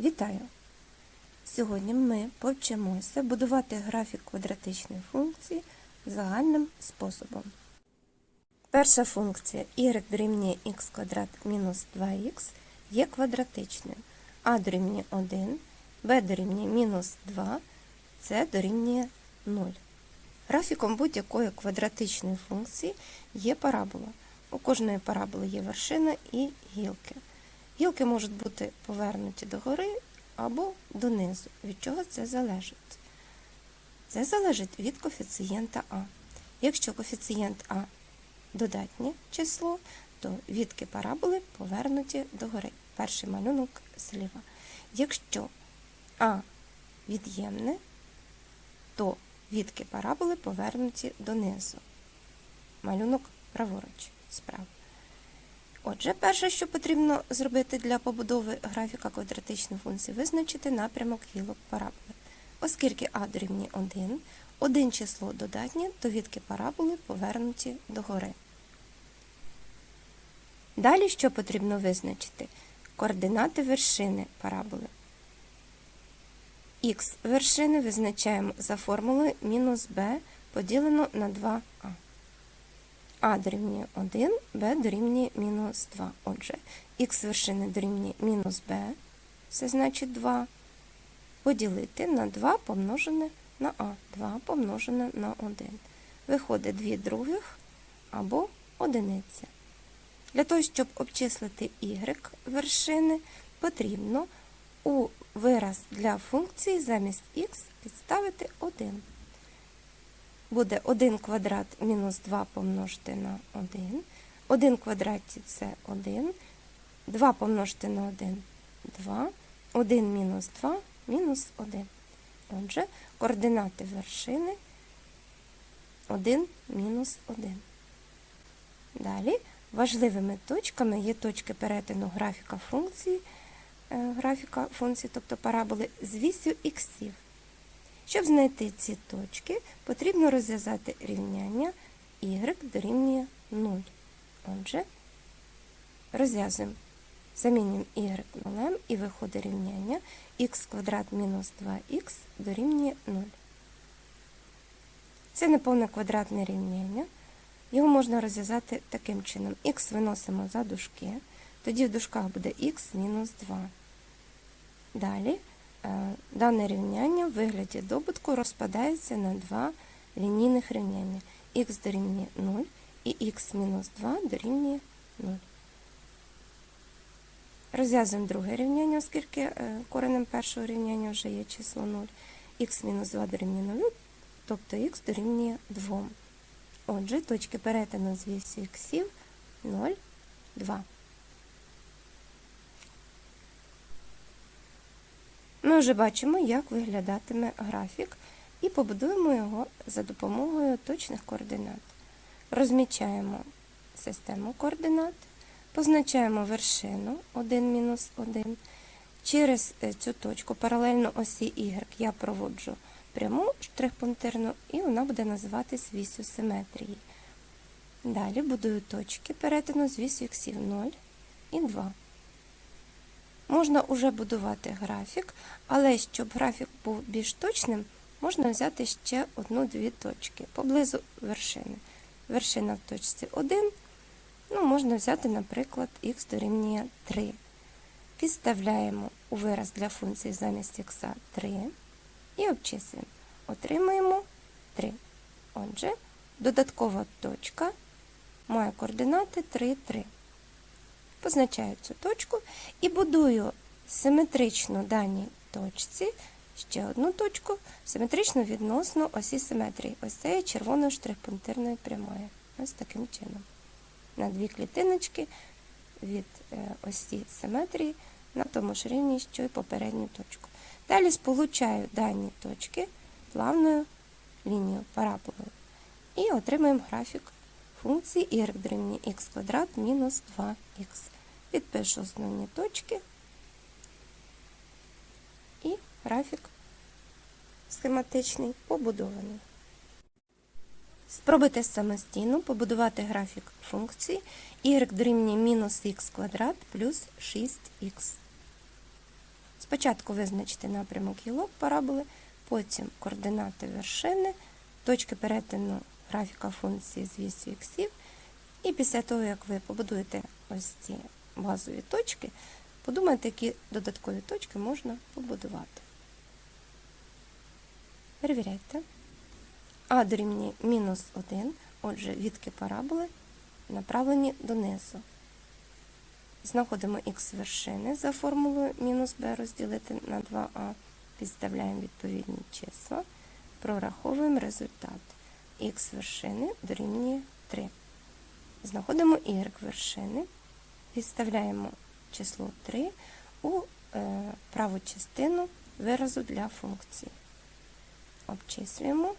Вітаю! Сьогодні ми повчимося будувати графік квадратичної функції загальним способом. Перша функція y дорівнює х квадрат мінус 2х є квадратичною, а дорівнює 1, b дорівнює мінус 2, c дорівнює 0. Графіком будь-якої квадратичної функції є парабола. У кожної параболи є вершина і гілки. Гілки можуть бути повернуті догори або донизу. Від чого це залежить? Це залежить від коефіцієнта А. Якщо коефіцієнт А додатнє число, то відки параболи повернуті догори. Перший малюнок зліва. Якщо А від'ємне, то відки параболи повернуті донизу. Малюнок праворуч справа. Отже, перше, що потрібно зробити для побудови графіка квадратичної функції, визначити напрямок гілок параболи. Оскільки А дорівнює 1, один число додатнє, то відки параболи повернуті догори. Далі що потрібно визначити? Координати вершини параболи. Х вершини визначаємо за формулою мінус b поділено на 2а. А дорівнює 1, b дорівнює мінус 2. Отже, х вершини дорівнює мінус b, це значить 2, поділити на 2 помножене на а, 2 помножене на 1. Виходить 2 других або одиниця. Для того, щоб обчислити y вершини, потрібно у вираз для функції замість х підставити 1 буде 1 квадрат мінус 2 помножити на 1. 1 квадраті це 1. 2 помножити на 1 2. 1 мінус 2 мінус 1. Отже, координати вершини 1 мінус 1. Далі важливими точками є точки перетину графіка функції, е, графіка функції, тобто параболи з вісю іксів. Щоб знайти ці точки, потрібно розв'язати рівняння y дорівнює 0. Отже, розв'язуємо, замінюємо y нулем і виходить рівняння х квадрат мінус 2х дорівнює 0. Це неповне квадратне рівняння. Його можна розв'язати таким чином. х виносимо за дужки, тоді в дужках буде х мінус 2. Далі дане рівняння в вигляді добутку розпадається на два лінійних рівняння. х дорівнює 0 і мінус 2 дорівнює 0. Розв'язуємо друге рівняння, оскільки е, коренем першого рівняння вже є число 0. х мінус 2 дорівнює 0, тобто х дорівнює 2. Отже, точки перетину з вісі х 0, 2. Ми вже бачимо, як виглядатиме графік, і побудуємо його за допомогою точних координат. Розмічаємо систему координат, позначаємо вершину 1 1. Через цю точку паралельно осі Y я проводжу пряму штрих-пунктирну, і вона буде називатись вісю симетрії. Далі будую точки перетину з вісю х 0 і 2. Можна вже будувати графік, але щоб графік був більш точним, можна взяти ще одну-дві точки поблизу вершини. Вершина в точці 1, ну, можна взяти, наприклад, х дорівнює 3. Підставляємо у вираз для функції замість х 3 і обчислюємо. Отримаємо 3. Отже, додаткова точка має координати 3, 3 позначаю цю точку і будую симетрично даній точці ще одну точку, симетрично відносно осі симетрії. Ось це є червоною штрих-пунктирною. Ось таким чином. На дві клітиночки від е, осі симетрії на тому ж рівні, що й попередню точку. Далі сполучаю дані точки плавною лінією параболою. І отримаємо графік функції y дорівнює х квадрат мінус 2х. Підпишу основні точки і графік схематичний побудований. Спробуйте самостійно побудувати графік функції y дорівнює мінус х квадрат плюс 6х. Спочатку визначити напрямок гілок параболи, потім координати вершини, точки перетину графіка функції з вісю іксів. І після того, як ви побудуєте ось ці базові точки, подумайте, які додаткові точки можна побудувати. Перевіряйте. А дорівнює мінус 1, отже, відки параболи направлені донизу. Знаходимо х вершини за формулою мінус b розділити на 2а, підставляємо відповідні числа, прораховуємо результат. х вершини дорівнює 3. Знаходимо y вершини, підставляємо число 3 у е, праву частину виразу для функції. Обчислюємо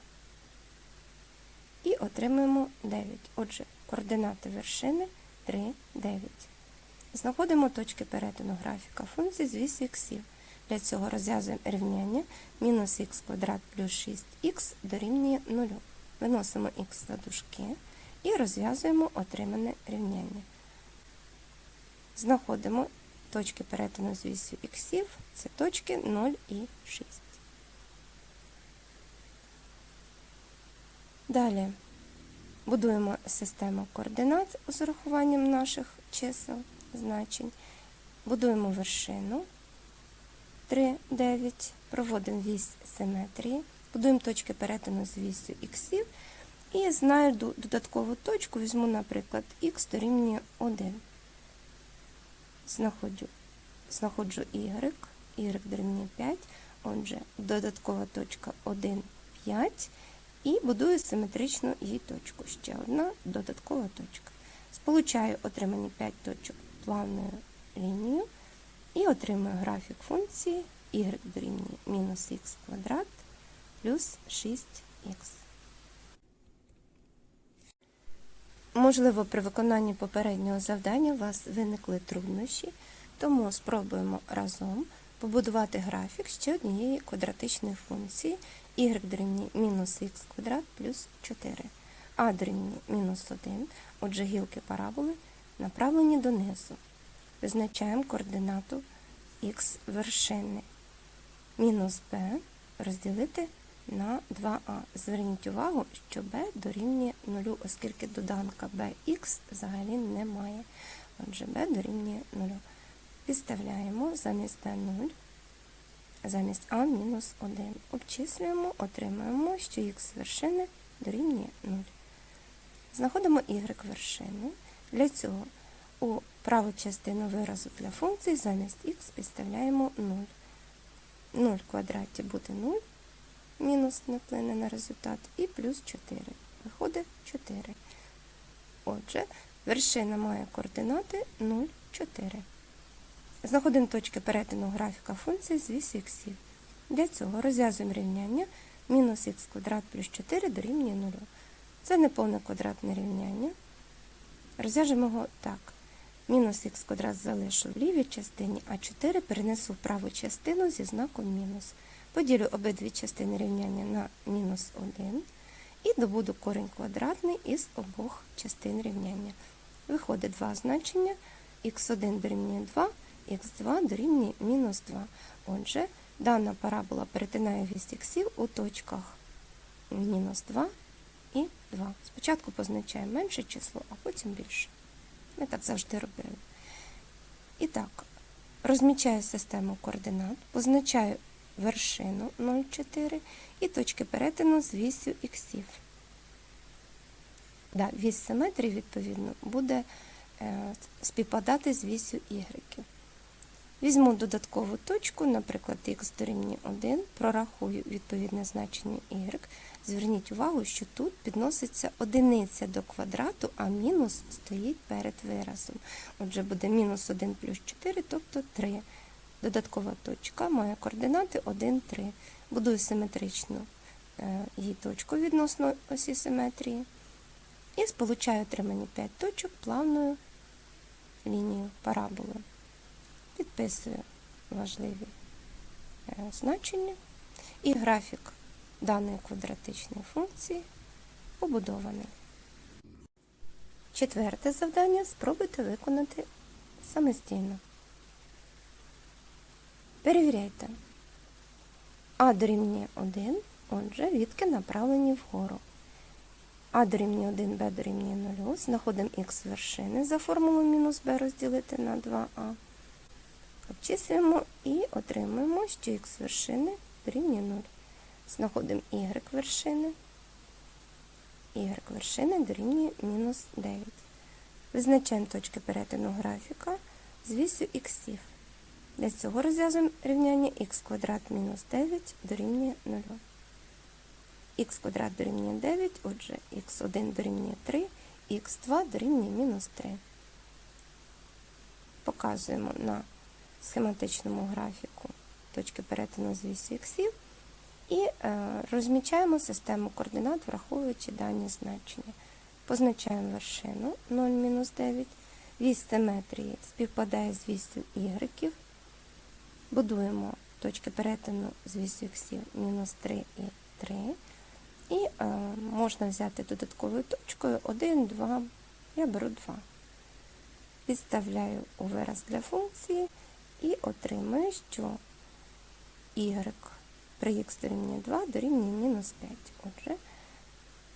і отримуємо 9. Отже, координати вершини 3, 9. Знаходимо точки перетину графіка функції з вісі іксів. Для цього розв'язуємо рівняння мінус х квадрат плюс 6х дорівнює 0. Виносимо х за дужки і розв'язуємо отримане рівняння. Знаходимо точки перетину з вісю іксів, це точки 0 і 6. Далі будуємо систему координат з урахуванням наших чисел, значень. Будуємо вершину 3, 9, проводимо вісь симетрії, будуємо точки перетину з вісю і знайду додаткову точку, візьму, наприклад, х дорівнює 1. Знаходжу, знаходжу y, y дорівнює 5, отже, додаткова точка 1, 5. І будую симетричну її точку. Ще одна додаткова точка. Сполучаю отримані 5 точок плавною лінією і отримую графік функції y дорівнює мінус х квадрат плюс 6х. Можливо, при виконанні попереднього завдання у вас виникли труднощі, тому спробуємо разом побудувати графік ще однієї квадратичної функції y дорівнює мінус х квадрат плюс 4, а дорівнює мінус 1, отже гілки параболи направлені донизу. Визначаємо координату х вершини. Мінус b розділити на 2а. Зверніть увагу, що b дорівнює 0, оскільки доданка bx взагалі немає. Отже, b дорівнює 0. Підставляємо замість b 0 замість а мінус 1. Обчислюємо, отримаємо, що х вершини дорівнює 0. Знаходимо y вершини. Для цього у праву частину виразу для функції замість х підставляємо 0. 0 в квадраті буде 0, мінус не вплине на результат, і плюс 4. Виходить 4. Отже, вершина має координати 0, 4. Знаходимо точки перетину графіка функції з вісі іксів. Для цього розв'язуємо рівняння мінус х квадрат плюс 4 дорівнює 0. Це неповне квадратне рівняння. Розв'яжемо його так. Мінус х квадрат залишу в лівій частині, а 4 перенесу в праву частину зі знаком мінус. Поділю обидві частини рівняння на мінус 1 і добуду корінь квадратний із обох частин рівняння. Виходить два значення, х1 дорівнює 2 х2 дорівнює мінус 2. Отже, дана парабола перетинає вісь іксів у точках мінус 2 і 2. Спочатку позначаємо менше число, а потім більше. Ми так завжди робили. І так, розмічаю систему координат, позначаю вершину 0,4 і точки перетину з вісю іксів. Да, вісь симетрії, відповідно, буде е, співпадати з вісю ігреків. Візьму додаткову точку, наприклад, х дорівнює 1, прорахую відповідне значення y. Зверніть увагу, що тут підноситься одиниця до квадрату, а мінус стоїть перед виразом. Отже, буде мінус 1 плюс 4, тобто 3. Додаткова точка має координати 1, 3. Будую симетричну е, її точку відносно осі симетрії. І сполучаю отримані 5 точок плавною лінією параболою підписую важливі е, значення і графік даної квадратичної функції побудований. Четверте завдання спробуйте виконати самостійно. Перевіряйте. А дорівнює 1, отже, відки направлені вгору. А дорівнює 1, Б дорівнює 0. Знаходимо х вершини за формулою мінус b розділити на 2а. Обчислюємо і отримуємо, що х вершини дорівнює 0. Знаходимо y вершини. y вершини дорівнює мінус 9. Визначаємо точки перетину графіка з вісю х. Для цього розв'язуємо рівняння х квадрат мінус 9 дорівнює 0. х квадрат дорівнює 9, отже, х1 дорівнює 3, х2 дорівнює мінус 3. Показуємо на схематичному графіку точки перетину з вісю х і е, розмічаємо систему координат, враховуючи дані значення. Позначаємо вершину 0-9. Вісь симетрії співпадає з вісю y. Будуємо точки перетину з вісю х мінус 3 і 3. І е, можна взяти додатковою точкою 1, 2. Я беру 2. Підставляю у вираз для функції і отримую, що y при х дорівнює 2 дорівнює мінус 5. Отже,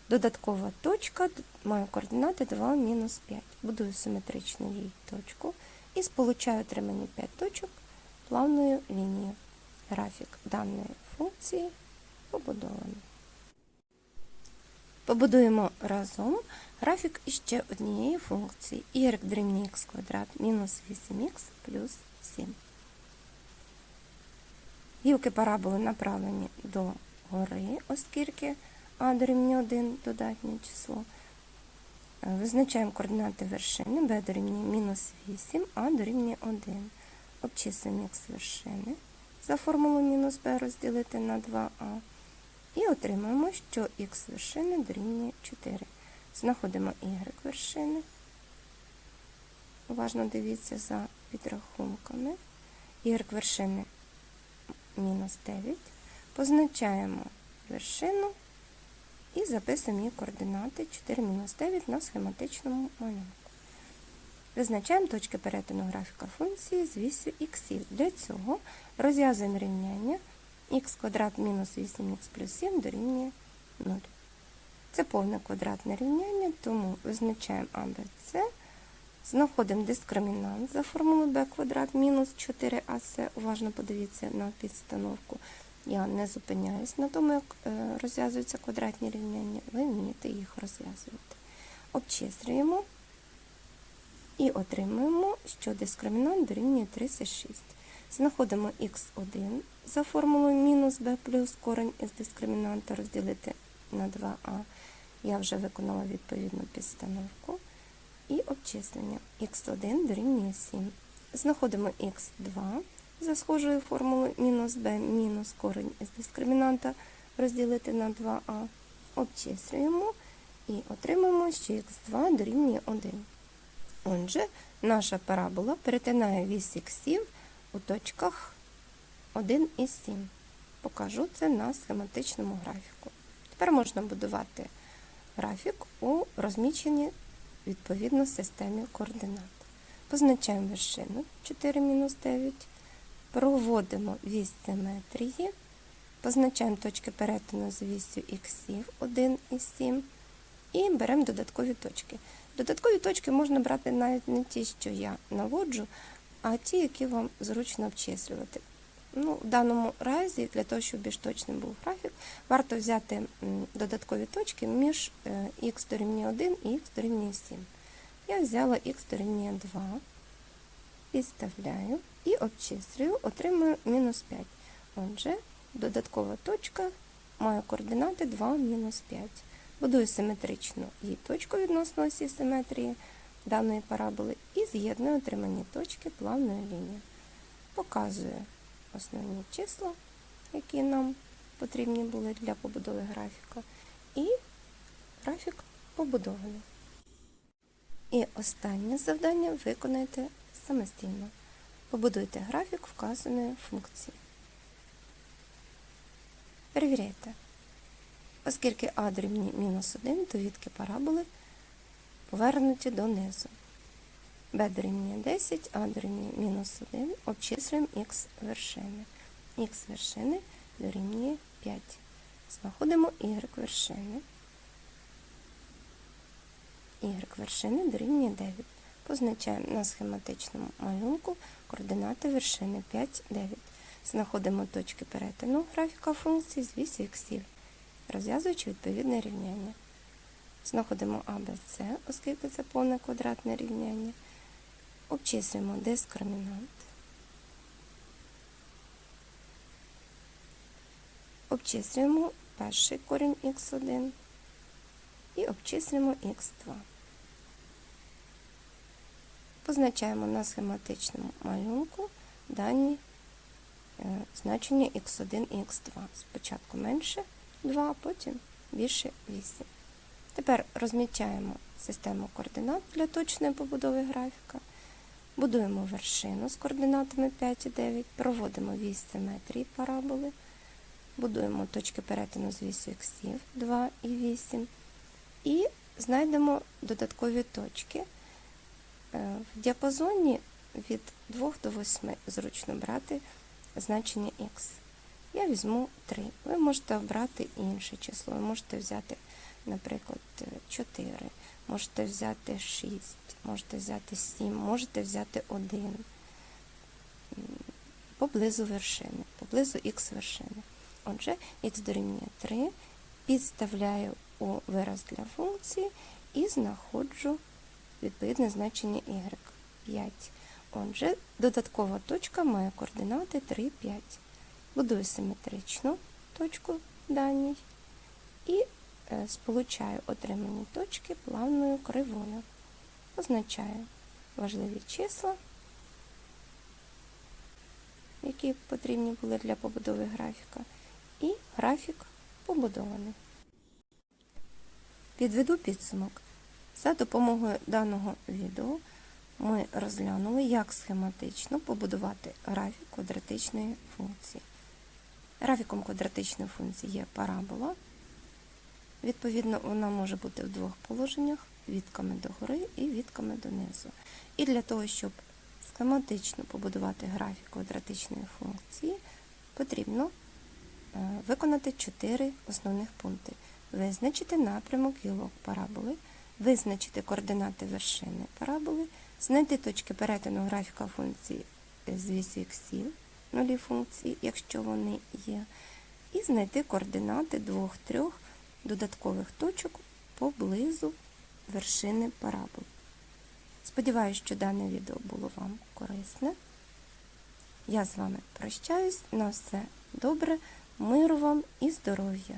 додаткова точка має координати 2 мінус 5. Будую симетричну їй точку і сполучаю отримані 5 точок плавною лінією. Графік даної функції побудований. Побудуємо разом графік іще однієї функції y дорівнює х квадрат мінус 8х плюс 7. Гілки параболи направлені до гори, оскільки а дорівнює 1 додатнє число. Визначаємо координати вершини b дорівнює мінус 8, а дорівнює 1. Обчислюємо х вершини за формулою мінус b розділити на 2а. І отримаємо, що х вершини дорівнює 4. Знаходимо y вершини. Уважно дивіться за підрахунками. Y вершини мінус 9. Позначаємо вершину і записуємо її координати 4 мінус 9 на схематичному малюнку. Визначаємо точки перетину графіка функції з вісю х. Для цього розв'язуємо рівняння х квадрат мінус 8х плюс 7 дорівнює 0. Це повне квадратне рівняння, тому визначаємо АБЦ, знаходимо дискримінант за формулою b квадрат мінус 4ac. Уважно подивіться на підстановку. Я не зупиняюсь на тому, як е, розв'язуються квадратні рівняння, ви вмієте їх розв'язувати. Обчислюємо і отримуємо, що дискримінант дорівнює 36. Знаходимо х1 за формулою мінус b плюс корень із дискримінанта розділити на 2а. Я вже виконала відповідну підстановку. І обчислення х1 дорівнює 7. Знаходимо х2 за схожою формулою мінус b мінус корень із дискримінанта розділити на 2а. Обчислюємо і отримаємо, що х2 дорівнює 1. Отже, наша парабола перетинає вісь іксів у точках 1 і 7. Покажу це на схематичному графіку. Тепер можна будувати графік у розміченні відповідно системі координат. Позначаємо вершину 4-9, проводимо вісь симетрії, позначаємо точки перетину з вісю іксів 1 і 7 і беремо додаткові точки. Додаткові точки можна брати навіть не ті, що я наводжу, а ті, які вам зручно обчислювати. Ну, В даному разі, для того, щоб більш точним був графік, варто взяти додаткові точки між х дорівнює 1 і х дорівнює 7. Я взяла х дорівнює 2, підставляю і обчислюю, отримую мінус 5. Отже, додаткова точка має координати 2 мінус 5. Будую симетричну її точку відносно осі симетрії даної параболи і з'єдную отримані точки плавною лінією. Показую основні числа, які нам потрібні були для побудови графіка, і графік побудований. І останнє завдання виконайте самостійно. Побудуйте графік вказаної функції. Перевіряйте. Оскільки а дорівнює мінус 1, то відки параболи повернуті донизу. b дорівнює 10, а дорівнює мінус 1, обчислюємо х вершини. х вершини дорівнює 5. Знаходимо y вершини. y вершини дорівнює 9. Позначаємо на схематичному малюнку координати вершини 5, 9. Знаходимо точки перетину графіка функції з вісі іксів, розв'язуючи відповідне рівняння. Знаходимо А, Б, С, оскільки це повне квадратне рівняння. Обчислюємо дискримінант. Обчислюємо перший корінь х1 і обчислюємо х2. Позначаємо на схематичному малюнку дані е, значення х1 і х2. Спочатку менше 2, а потім більше 8. Тепер розмічаємо систему координат для точної побудови графіка. Будуємо вершину з координатами 5 і 9, проводимо вісь симетрії параболи, будуємо точки перетину з вісю іксів 2 і 8 і знайдемо додаткові точки. Е, В діапазоні від 2 до 8 зручно брати значення х. Я візьму 3. Ви можете обрати інше число. Ви можете взяти, наприклад, 4, можете взяти 6, можете взяти 7, можете взяти 1 поблизу вершини, поблизу х вершини. Отже, х дорівнює 3, підставляю у вираз для функції і знаходжу відповідне значення y 5. Отже, додаткова точка має координати 3, 5. Будую симетричну точку даній і е, сполучаю отримані точки плавною кривою. Позначаю важливі числа, які потрібні були для побудови графіка, і графік побудований. Підведу підсумок. За допомогою даного відео ми розглянули, як схематично побудувати графік квадратичної функції. Графіком квадратичної функції є парабола. Відповідно, вона може бути в двох положеннях відками догори і відками донизу. І для того, щоб схематично побудувати графік квадратичної функції, потрібно е, виконати чотири основних пункти. Визначити напрямок гілок параболи, визначити координати вершини параболи, знайти точки перетину графіка функції з вісі іксів, нулі функції, якщо вони є, і знайти координати двох-трьох додаткових точок поблизу вершини параболи. Сподіваюсь, що дане відео було вам корисне. Я з вами прощаюсь. На все добре, миру вам і здоров'я!